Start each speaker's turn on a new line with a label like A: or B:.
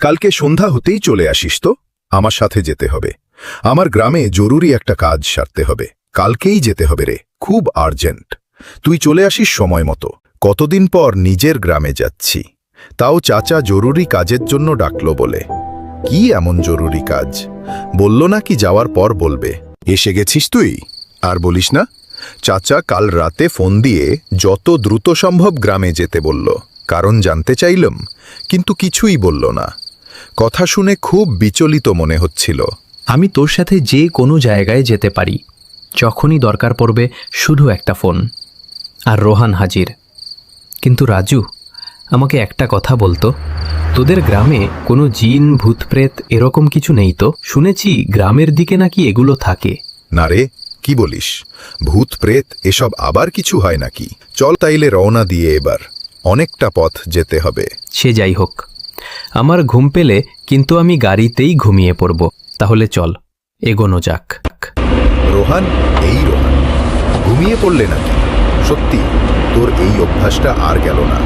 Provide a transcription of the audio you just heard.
A: কালকে সন্ধ্যা হতেই চলে আসিস তো? আমার সাথে যেতে হবে। আমার গ্রামে জরুরি একটা কাজ সারতে হবে। কালকেই যেতে হবে রে, খুব আর্জেন্ট। তুই চলে আসিস সময় মতো। কতদিন পর নিজের গ্রামে যাচ্ছি। তাও চাচা জরুরি কাজের জন্য ডাকলো বলে। কি এমন জরুরি কাজ? বলল না কি যাওয়ার পর বলবে। এসে গেছিস তুই? আর বলিস না। চাচা কাল রাতে ফোন দিয়ে যত দ্রুত সম্ভব গ্রামে যেতে বলল। কারণ জানতে চাইলাম কিন্তু কিছুই বলল না। কথা শুনে খুব বিচলিত মনে হচ্ছিল।
B: আমি তোর সাথে যে কোনো জায়গায় যেতে পারি যখনই দরকার পড়বে শুধু একটা ফোন। আর রোহান হাজির। কিন্তু রাজু আমাকে একটা কথা বলতো তোদের গ্রামে কোনো জিন ভূতপ্রেত এরকম কিছু নেই তো? শুনেছি গ্রামের দিকে নাকি এগুলো থাকে।
A: না রে কি বলিস? ভূত প্রেত এসব আবার কিছু হয় নাকি? চল তাইলে রওনা দিয়ে এবার। অনেকটা পথ যেতে হবে।
B: সে যাই হোক। আমার ঘুম পেলে কিন্তু আমি গাড়িতেই ঘুমিয়ে পড়ব। তাহলে চল এগোনো যাক।
A: রোহান এই রোহান। ঘুমিয়ে পড়লে নাকি? সত্যি তোর এই অভ্যাসটা আর গেল না।